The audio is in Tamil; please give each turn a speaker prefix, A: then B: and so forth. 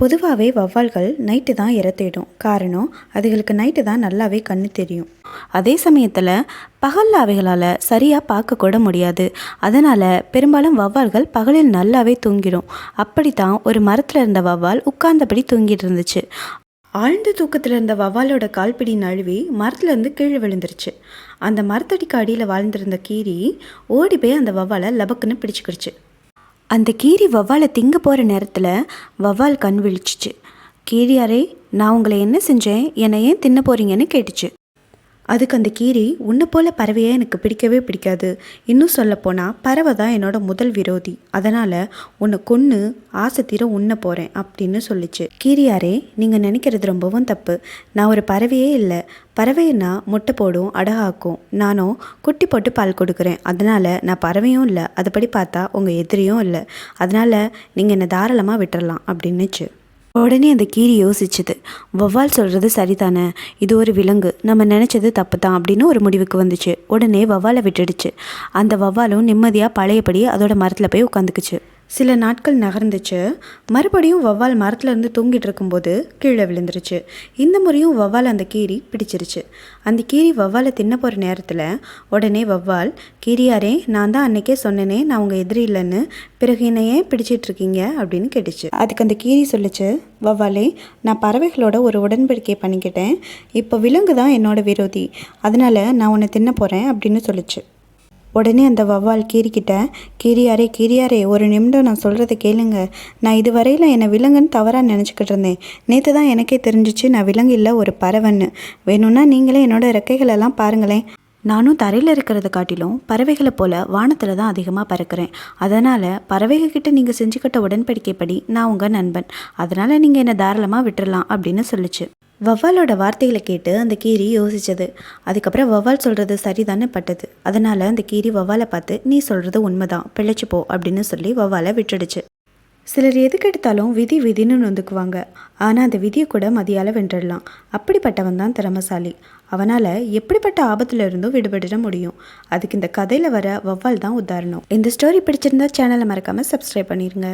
A: பொதுவாகவே வௌவால்கள் நைட்டு தான் இரை தேடும். காரணம் அதுகளுக்கு நைட்டு தான் நல்லாவே கண்ணு தெரியும். அதே சமயத்தில் பகலில் அவைகளால் சரியாக பார்க்கக்கூட முடியாது. அதனால் பெரும்பாலும் வௌவால்கள் பகலில் நல்லாவே தூங்கிடும். அப்படித்தான் ஒரு மரத்தில் இருந்த வௌவால் உட்கார்ந்தபடி தூங்கிட்டு இருந்துச்சு. ஆழ்ந்த தூக்கத்தில் இருந்த வௌவாலோட கால்பிடி நழுவி மரத்துலேருந்து கீழே விழுந்துருச்சு. அந்த மரத்தடிக்கு அடியில் வாழ்ந்திருந்த கீரி ஓடி போய் அந்த வௌவாலை லபக்குன்னு பிடிச்சிக்கிடுச்சு. அந்த கீரி வவ்வாலை திங்க போகிற நேரத்தில் வவ்வால் கண் விழிச்சிச்சு. கீரியாரே நான் உங்களை என்ன செஞ்சேன்? என்னை ஏன் தின்ன போகிறீங்கன்னு கேட்டுச்சு. அதுக்கு அந்த கீரி உன்னை போல் பறவையை எனக்கு பிடிக்கவே பிடிக்காது. இன்னும் சொல்லப்போனால் பறவை தான் என்னோட முதல் விரோதி. அதனால் உன்னை கொன்று ஆசை தீர உண்ண போகிறேன் அப்படின்னு சொல்லிச்சு. கீரியாரே நீங்கள் நினைக்கிறது ரொம்பவும் தப்பு. நான் ஒரு பறவையே இல்லை. பறவைன்னா முட்டை போடும் அடகாக்கும். நானும் குட்டி போட்டு பால் கொடுக்குறேன். அதனால் நான் பறவையும் இல்லை. அதுபடி பார்த்தா உங்கள் எதிரியும் இல்லை. அதனால் நீங்கள் என்னை தாராளமாக விட்டுறலாம் அப்படின்னுச்சு. உடனே அந்த கீரி யோசிச்சுது. வௌவால் சொல்கிறது சரிதானே? இது ஒரு விலங்கு. நம்ம நினச்சது தப்பு தான் அப்படின்னு ஒரு முடிவுக்கு வந்துச்சு. உடனே வௌவாலை விட்டுடுச்சு. அந்த வௌவாலும் நிம்மதியாக பழையபடி அதோட மரத்தில் போய் உட்காந்துக்குச்சு. சில நாட்கள் நகர்ந்துச்சு. மறுபடியும் வௌவால் மரத்தில் இருந்து தூங்கிட்டு இருக்கும்போது கீழே விழுந்துருச்சு. இந்த முறையும் வௌவால் அந்த கீரி பிடிச்சிருச்சு. அந்த கீரி வௌவாலை தின்ன போகிற நேரத்தில் உடனே வௌவால் கீரியாரே நான் தான் அன்னைக்கே சொன்னேனே நான் உங்கள் எதிரி இல்லைன்னு பிறகு என்னையே பிடிச்சிட்ருக்கீங்க அப்படின்னு கேட்டுச்சு. அதுக்கு அந்த கீரி சொல்லிச்சு வௌவாலே நான் பறவைகளோட ஒரு உடன்படிக்கை பண்ணிக்கிட்டேன். இப்போ விலங்கு தான் என்னோட விரோதி. அதனால் நான் உன்னை தின்ன போகிறேன் அப்படின்னு சொல்லிச்சு. உடனே அந்த வௌவால் கீரிக்கிட்ட கீரியாரே கீரியாரே ஒரு நிமிடம் நான் சொல்கிறத கேளுங்க. நான் இதுவரையில் என்னை விலங்குன்னு தவறாக நினச்சிக்கிட்டு இருந்தேன். நேற்று தான் எனக்கே தெரிஞ்சிச்சு நான் விலங்கு இல்லை ஒரு பறவைன்னு. வேணும்னா நீங்களே என்னோட ரெக்கைகளெல்லாம் பாருங்களேன். நானும் தரையில் இருக்கிறத காட்டிலும் பறவைகளை போல் வானத்தில் தான் அதிகமாக பறக்கிறேன். அதனால் பறவைகள்கிட்ட நீங்கள் செஞ்சுக்கிட்ட உடன்படிக்கைப்படி நான் உங்கள் நண்பன். அதனால் நீங்கள் என்னை தாராளமாக விட்டுறலாம் அப்படின்னு சொல்லிச்சு. வௌவாலோட வார்த்தைகளை கேட்டு அந்த கீரி யோசிச்சது. அதுக்கப்புறம் வௌவால் சொல்கிறது சரிதானே பட்டது. அதனால் அந்த கீரி வௌவாலை பார்த்து நீ சொல்கிறது உண்மைதான். பிழைச்சு போ அப்படின்னு சொல்லி வௌவாலை விட்டுடுச்சு. சிலர் எதுக்கு எடுத்தாலும் விதி விதின்னு நொந்துக்குவாங்க. ஆனால் அந்த விதியை கூட மதியால் வென்றிடலாம் அப்படிப்பட்டவன் தான் திறமசாலி. அவனால் எப்படிப்பட்ட ஆபத்தில் இருந்தும் விடுபட முடியும். அதுக்கு இந்த கதையில் வர வௌவால் தான் உதாரணம். இந்த ஸ்டோரி பிடிச்சிருந்தா சேனலை மறக்காமல் சப்ஸ்கிரைப் பண்ணிடுங்க